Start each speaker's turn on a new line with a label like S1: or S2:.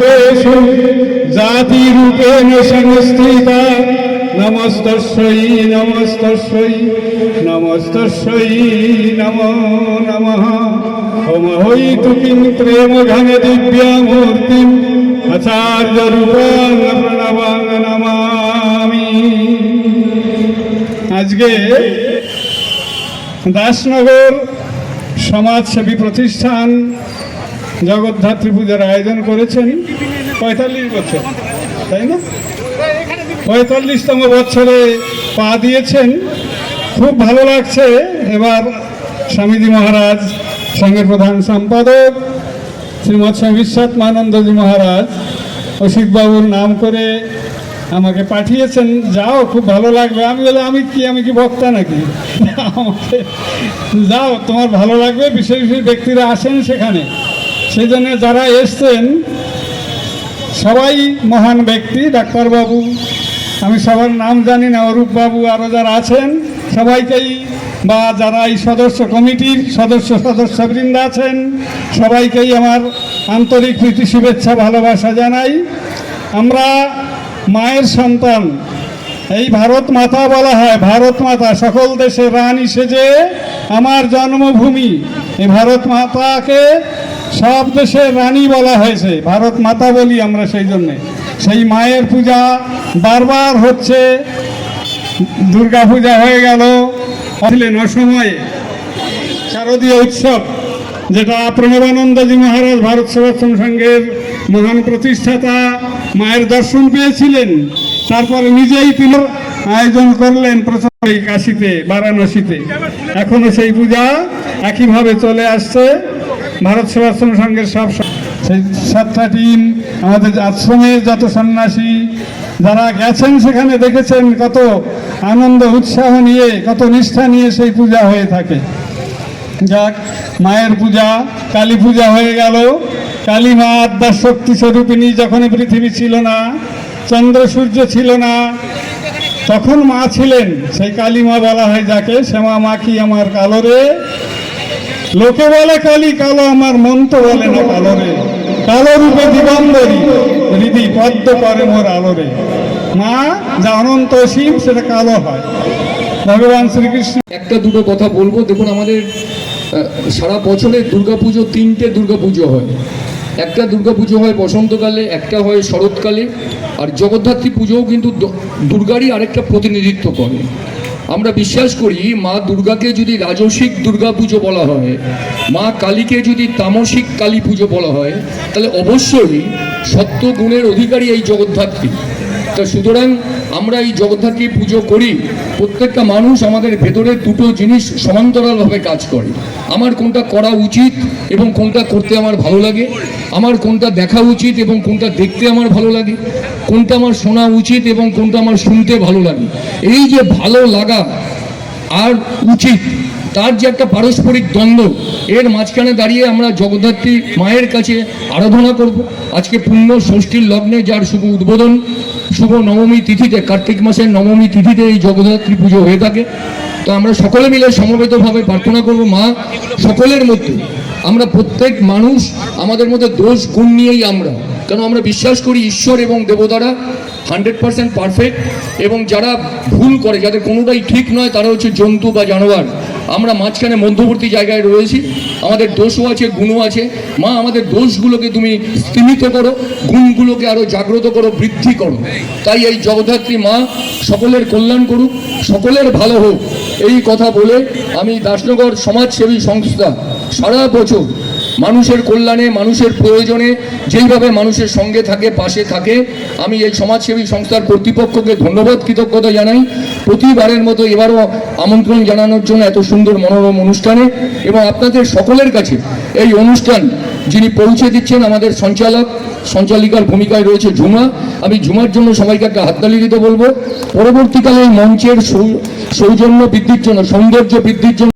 S1: তেষু জাতিরূপেণ সংস্থিতা নমস্তস্যৈ নমস্তস্যৈ নমস্তস্যৈ নমো নমঃ। হোমহৈতু কিং প্রেম ঘন দিব্যামূর্তিম আচার্য রূপাং প্রণবাং নমামি। আজকে দাসনগর সমাজসেবী প্রতিষ্ঠান জগদ্ধাত্রী পূজার আয়োজন করেছেন পঁয়তাল্লিশ বছর, তাই না? পঁয়তাল্লিশতম বছরে পা দিয়েছেন, খুব ভালো লাগছে। এবার স্বামীজি মহারাজ সঙ্গের প্রধান সম্পাদক, শ্রীমৎ স্বামী বিশ্বাত্মানন্দজি মহারাজ অসিতবাবুর নাম করে আমাকে পাঠিয়েছেন। যাও, খুব ভালো লাগবে। আমি বলে আমি কি আমি কি বক্তা নাকি? আমাকে, যাও, তোমার ভালো লাগবে। বিশেষ বিশেষ ব্যক্তিরা আসেন সেখানে। সেই জন্য যারা এসছেন, সবাই মহান ব্যক্তি ডাক্তারবাবু আমি সবার নাম জানি না অরূপবাবু আরও যারা আছেন, সবাইকেই বা যারা এই সদস্য কমিটির সদস্য সদস্যবৃন্দ আছেন, সবাইকেই আমার আন্তরিক প্রীতি, শুভেচ্ছা, ভালোবাসা জানাই। আমরা মায়ের সন্তান, এই ভারত মাতা বলা হয়, ভারত মাতা, সকল দেশে রানী সেজে আমার জন্মভূমি। এই ভারত মাতাকে সব দেশে রানী বলা হয়েছে। ভারত মাতা বলি আমরা সেই জন্যে। সেই মায়ের পূজা বারবার হচ্ছে। দুর্গা পূজা হয়ে গেল। ছিলেন অসময়ে শারদীয় উৎসব, যেটা প্রণবানন্দজি মহারাজ ভারত সেবাশ্রম সংঘের মহান প্রতিষ্ঠাতা মায়ের দর্শন পেয়েছিলেন। তারপরে নিজেই তিনি আয়োজন করলেন প্রথম কাশিতে, বারাণসীতে। এখনও সেই পূজা একইভাবে চলে আসছে। ভারত সেবাশ্রম সংঘের সব সেই সাতটা টিম আমাদের আশ্রমের যত সন্ন্যাসী যারা গেছেন সেখানে দেখেছেন কত আনন্দ, উৎসাহ নিয়ে, কত নিষ্ঠা নিয়ে সেই পূজা হয়ে থাকে। যাক, মায়ের পূজা, কালী পূজা হয়ে গেল। কালী মা আদ্যার শক্তি স্বরূপিণী যখন পৃথিবী ছিল না, চন্দ্র সূর্য ছিল না, তখন মা ছিলেন। সেই কালী মা বলা হয় যাকে, শ্যামা মা কি আমার কালো রে লোকে বলে কালী কালো, আমার মন তো বলে না কালো রে কালো রূপে দিগম্বরী, হৃদি পদ্ম করে মোর আলো রে মা যা অনন্ত শিব, সেটা কালো হয়। ভগবান শ্রীকৃষ্ণ
S2: একটা দুটো কথা বলব। দেখুন, আমাদের সারা বছরে দুর্গাপুজো তিনটে দুর্গাপুজো হয়। একটা দুর্গাপুজো হয় বসন্তকালে, একটা হয় শরৎকালে। আর জগদ্ধাত্রী পুজোও কিন্তু দুর্গারই আরেকটা প্রতিনিধিত্ব করে। আমরা বিশ্বাস করি মা দুর্গাকে যদি রাজসিক দুর্গা পুজো বলা হয়, মা কালীকে যদি তামসিক কালী পুজো বলা হয়, তাহলে অবশ্যই সত্য গুণের অধিকারী এই জগদ্ধাত্রী। তা সুতরাং আমরা এই জগদ্ধাত্রী পুজো করি। প্রত্যেকটা মানুষ আমাদের ভেতরে দুটো জিনিস সমান্তরালভাবে কাজ করে। আমার কোনটা করা উচিত এবং কোনটা করতে আমার ভালো লাগে, আমার কোনটা দেখা উচিত এবং কোনটা দেখতে আমার ভালো লাগে, কোনটা আমার শোনা উচিত এবং কোনটা আমার শুনতে ভালো লাগে। এই যে ভালো লাগা আর উচিত, তার যে একটা পারস্পরিক দ্বন্দ্ব, এর মাঝখানে দাঁড়িয়ে আমরা জগদ্ধাত্রী মায়ের কাছে আরাধনা করব। আজকে পুণ্য ষষ্ঠীর লগ্নে যার শুভ উদ্বোধন শুভ নবমী তিথিতে, কার্তিক মাসের নবমী তিথিতে এই জগদ্ধাত্রী পুজো হয়ে থাকে। তো আমরা সকলে মিলে সমবেতভাবে প্রার্থনা করব, মা, সকলের মধ্যে। আমরা প্রত্যেক মানুষ, আমাদের মধ্যে দোষ, গুণ নিয়েই আমরা। কেন আমরা বিশ্বাস করি ঈশ্বর এবং দেবতারা হান্ড্রেড পার্সেন্ট পারফেক্ট এবং যারা ভুল করে, যাদের কোনোটাই ঠিক নয়, তারা হচ্ছে জন্তু বা জানোয়ার। আমরা মাঝখানে মধ্যবর্তী জায়গায় রয়েছি। আমাদের দোষও আছে, গুণও আছে। মা, আমাদের দোষগুলোকে তুমি স্তীমিত করো, গুণগুলোকে আরও জাগ্রত করো, বৃদ্ধি করো। তাই এই জগদ্ধাত্রী মা সকলের কল্যাণ করুক, সকলের ভালো হোক। এই কথা বলে আমি দাসনগর সমাজসেবী সংস্থা সারা বছর মানুষের কল্যাণে, মানুষের প্রয়োজনে যেইভাবে মানুষের সঙ্গে থাকে, পাশে থাকে, আমি এই সমাজসেবী সংস্থার কর্তৃপক্ষকে ধন্যবাদ, কৃতজ্ঞতা জানাই। প্রতিবারের মতো এবারও আমন্ত্রণ জানানোর জন্য এত সুন্দর মনোরম অনুষ্ঠানে এবং আপনাদের সকলের কাছে এই অনুষ্ঠান যিনি পৌঁছে দিচ্ছেন আমাদের সঞ্চালক, সঞ্চালিকার ভূমিকায় রয়েছে ঝুমা। আমি ঝুমার জন্য সবাইকে একটা হাততালি দিতে বলব। পরবর্তীকালে মঞ্চের সৌজন্য বৃদ্ধির জন্য, সৌন্দর্য বৃদ্ধির জন্য